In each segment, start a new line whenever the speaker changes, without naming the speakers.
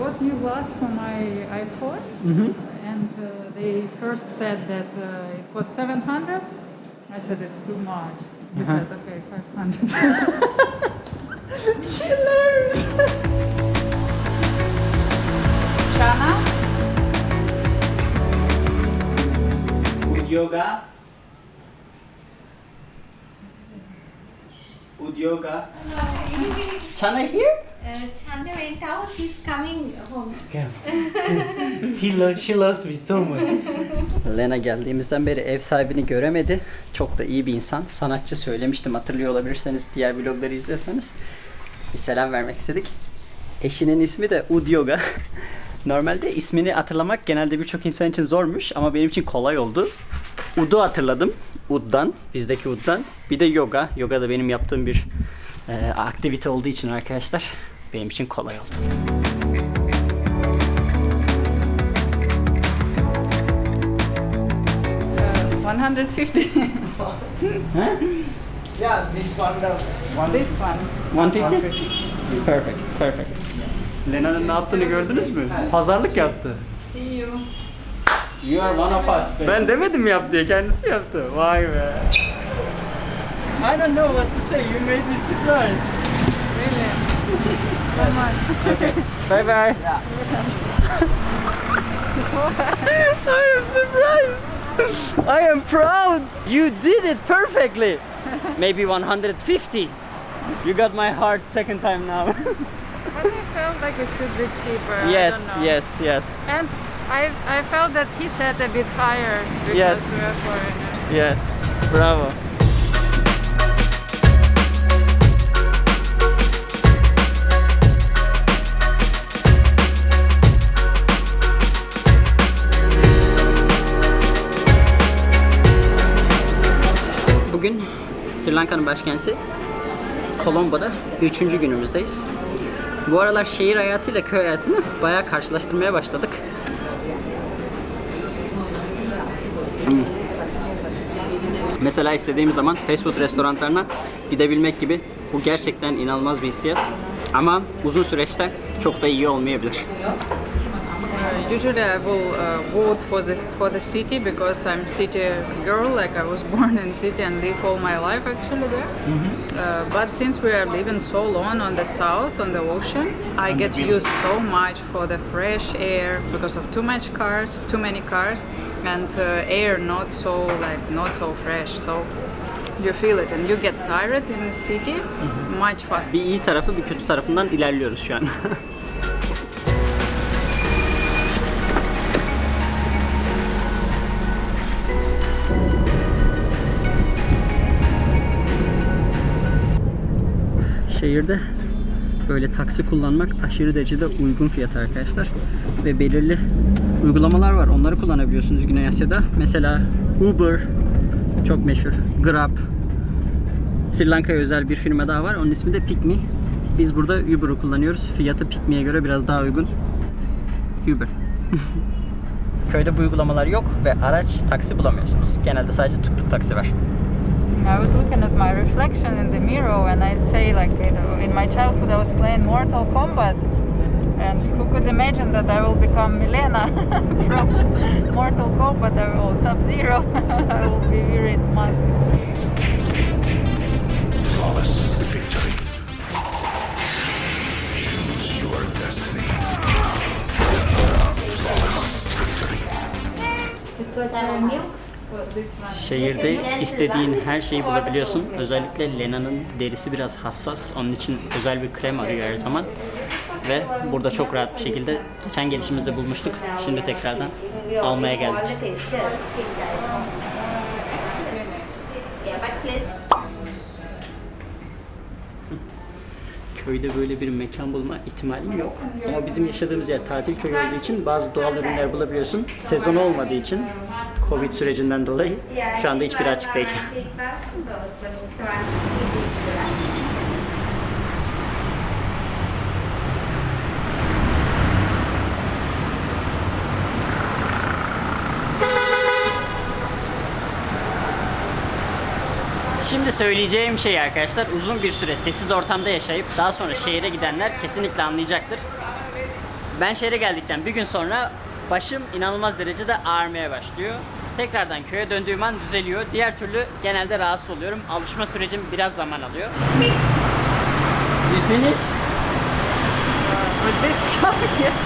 bought new glass for my iPhone,
Mhm.
and uh, they first said that uh, it was 700. I said it's too much. They
Uh-huh.
said okay, 500. she learned. Chana,
Udyoga. Udyoga. Chana here?
Chandra went out, he's coming home.
He lo- she loves me so much. Lena geldiğimizden beri ev sahibini göremedi. Çok da iyi bir insan. Sanatçı söylemiştim hatırlıyor olabilirseniz diğer vlogları izliyorsanız. Bir selam vermek istedik. Eşinin ismi de Udyoga. Normalde ismini hatırlamak genelde birçok insan için zormuş ama benim için kolay oldu. Ud'u hatırladım. Ud'dan, bizdeki Ud'dan. Bir de yoga. Yoga da benim yaptığım bir e, aktivite olduğu için arkadaşlar benim için kolay oldu.
uh, 150.
Yeah, this one, the one.
this one.
150? Perfect, perfect. Lena'nın ne yaptığını gördünüz mü? Pazarlık yaptı.
See you.
You are one of us. Ben demedim yap diye kendisi yaptı. Vay be. I don't know what to say. You made me surprised.
Really? So much.
Bye bye. Yeah. I am surprised. I am proud. You did it perfectly. Maybe 150. You got my heart second time now.
But I felt like it should be cheaper. I
yes,
don't know.
yes, yes,
And I, I felt that he set a bit higher because
Yes.
we are foreigners.
yes. Bravo. Sri Lanka'nın başkenti Colombo'da 3. günümüzdeyiz. Bu aralar şehir hayatıyla köy hayatını bayağı karşılaştırmaya başladık. Mesela istediğim zaman fast food restoranlarına gidebilmek gibi bu gerçekten inanılmaz bir hissiyat. Ama uzun süreçte çok da iyi olmayabilir.
Uh, usually I will uh, vote for the for the city because I'm city girl. Like I was born in city and live all my life actually there. Uh, but since we are living so long on the south, on the ocean, I get used so much for the fresh air because of too much cars, too many cars, and uh, air not so like not so fresh. So you feel it and you get tired in the city much faster.
Bir iyi tarafı bir kötü tarafından ilerliyoruz şu an. Şehirde böyle taksi kullanmak aşırı derecede uygun fiyat arkadaşlar. Ve belirli uygulamalar var. Onları kullanabiliyorsunuz Güney Asya'da. Mesela Uber çok meşhur. Grab, Sri Lanka'ya özel bir firma daha var. Onun ismi de Pikmi. Biz burada Uber'ı kullanıyoruz. Fiyatı Pikmi'ye göre biraz daha uygun. Uber. Köyde bu uygulamalar yok ve araç taksi bulamıyorsunuz. Genelde sadece tuk tuk taksi var.
I was looking at my reflection in the mirror and I say like you know, in my childhood I was playing Mortal Kombat and who could imagine that I will become Milena from Mortal Kombat or Sub-Zero I will be wearing mask.
Flawless victory. Choose your destiny.
It's like a milk.
Şehirde istediğin her şeyi bulabiliyorsun. Özellikle Lena'nın derisi biraz hassas. Onun için özel bir krem arıyor her zaman. Ve burada çok rahat bir şekilde geçen gelişimizde bulmuştuk. Şimdi tekrardan almaya geldik. Köyde böyle bir mekan bulma ihtimalin yok. Ama bizim yaşadığımız yer tatil köyü olduğu için bazı doğal ürünler bulabiliyorsun. Sezon olmadığı için Covid sürecinden dolayı şu anda hiçbir açık değil. Şimdi söyleyeceğim şey arkadaşlar uzun bir süre sessiz ortamda yaşayıp daha sonra şehire gidenler kesinlikle anlayacaktır. Ben şehre geldikten bir gün sonra başım inanılmaz derecede ağrımaya başlıyor. Tekrardan köye döndüğüm an düzeliyor. Diğer türlü genelde rahatsız oluyorum. Alışma sürecim biraz zaman alıyor. You finish?
With this shop, yes.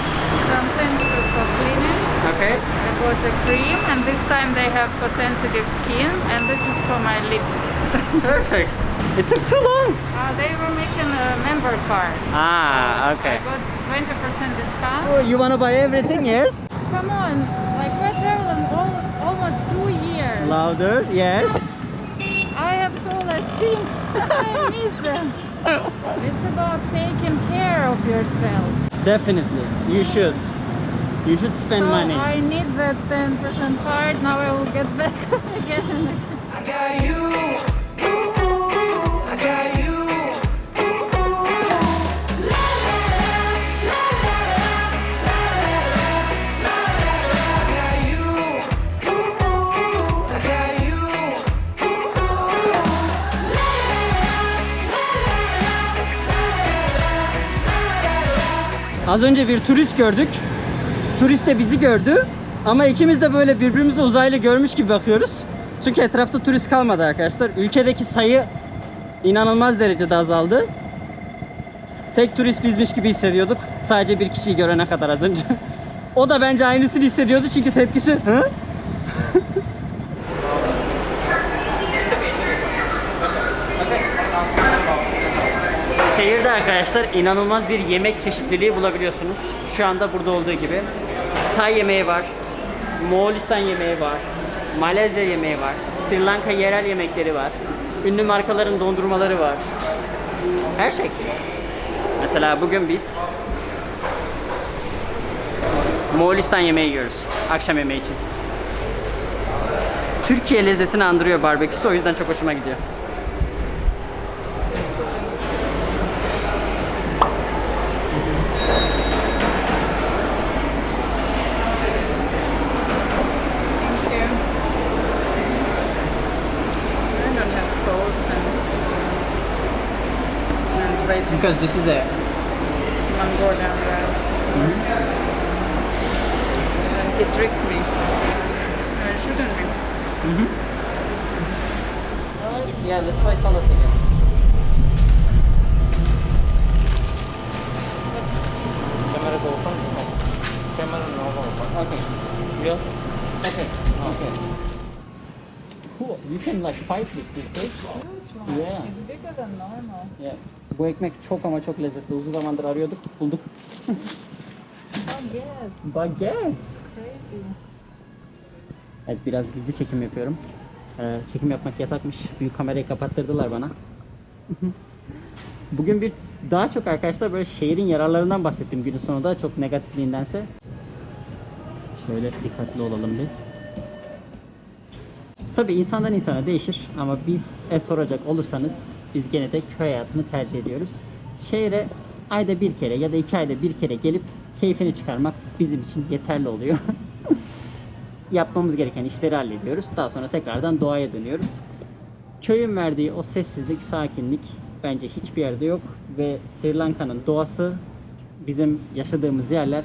Something to for cleaning.
Okay.
I bought a cream, and this time they have for sensitive skin, and this is for my lips.
Perfect. It took too long.
Uh, they were making a member card.
Ah,
I
okay.
got 20% discount.
Oh, you wanna buy everything? Yes.
Come on, like we're traveling all, almost two years.
Louder. Yes.
I have so less things. I miss them. It's about taking care of yourself.
Definitely. You should. You should spend
so
money.
I need that 10% card. Now I will get back again.
I got you.
Az önce bir turist gördük. Turist de bizi gördü. Ama ikimiz de böyle birbirimizi uzaylı görmüş gibi bakıyoruz. Çünkü etrafta turist kalmadı arkadaşlar. Ülkedeki sayı inanılmaz derecede azaldı. Tek turist bizmiş gibi hissediyorduk. Sadece bir kişiyi görene kadar az önce. o da bence aynısını hissediyordu çünkü tepkisi Hı? Şehirde arkadaşlar inanılmaz bir yemek çeşitliliği bulabiliyorsunuz. Şu anda burada olduğu gibi. Tay yemeği var, Moğolistan yemeği var, Malezya yemeği var, Sri Lanka yerel yemekleri var, ünlü markaların dondurmaları var. Her şey. Mesela bugün biz Moğolistan yemeği yiyoruz akşam yemeği için. Türkiye lezzetini andırıyor barbeküsü o yüzden çok hoşuma gidiyor. Because this is a
Mongolian rice. And he tricked me. Uh, shouldn't be.
Yeah, let's try salad again.
Camera go open. Camera now open.
Okay.
Here.
Okay. Okay. Cool. You can like fight with this fish. Yeah.
It's bigger than normal.
Yeah. Bu ekmek çok ama çok lezzetli. Uzun zamandır arıyorduk, bulduk.
Baguette.
Baguette.
Crazy.
Evet biraz gizli çekim yapıyorum. Ee, çekim yapmak yasakmış. Büyük kamerayı kapattırdılar bana. Bugün bir daha çok arkadaşlar böyle şehrin yararlarından bahsettim günün sonunda çok negatifliğindense. Şöyle dikkatli olalım bir. Tabii insandan insana değişir ama biz e soracak olursanız biz gene de köy hayatını tercih ediyoruz. Şehre ayda bir kere ya da iki ayda bir kere gelip keyfini çıkarmak bizim için yeterli oluyor. yapmamız gereken işleri hallediyoruz. Daha sonra tekrardan doğaya dönüyoruz. Köyün verdiği o sessizlik, sakinlik bence hiçbir yerde yok ve Sri Lanka'nın doğası bizim yaşadığımız yerler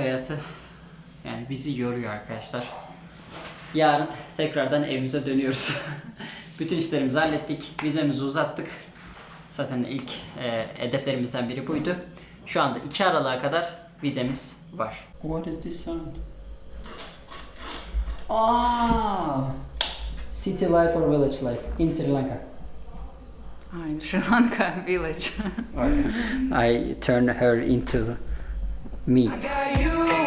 hayatı yani bizi yoruyor arkadaşlar. Yarın tekrardan evimize dönüyoruz. Bütün işlerimizi hallettik. Vizemizi uzattık. Zaten ilk e, hedeflerimizden biri buydu. Şu anda 2 Aralık'a kadar vizemiz var. What is this sound? Ah! City life or village life in Sri Lanka.
İn Sri Lanka village.
I turn her into me.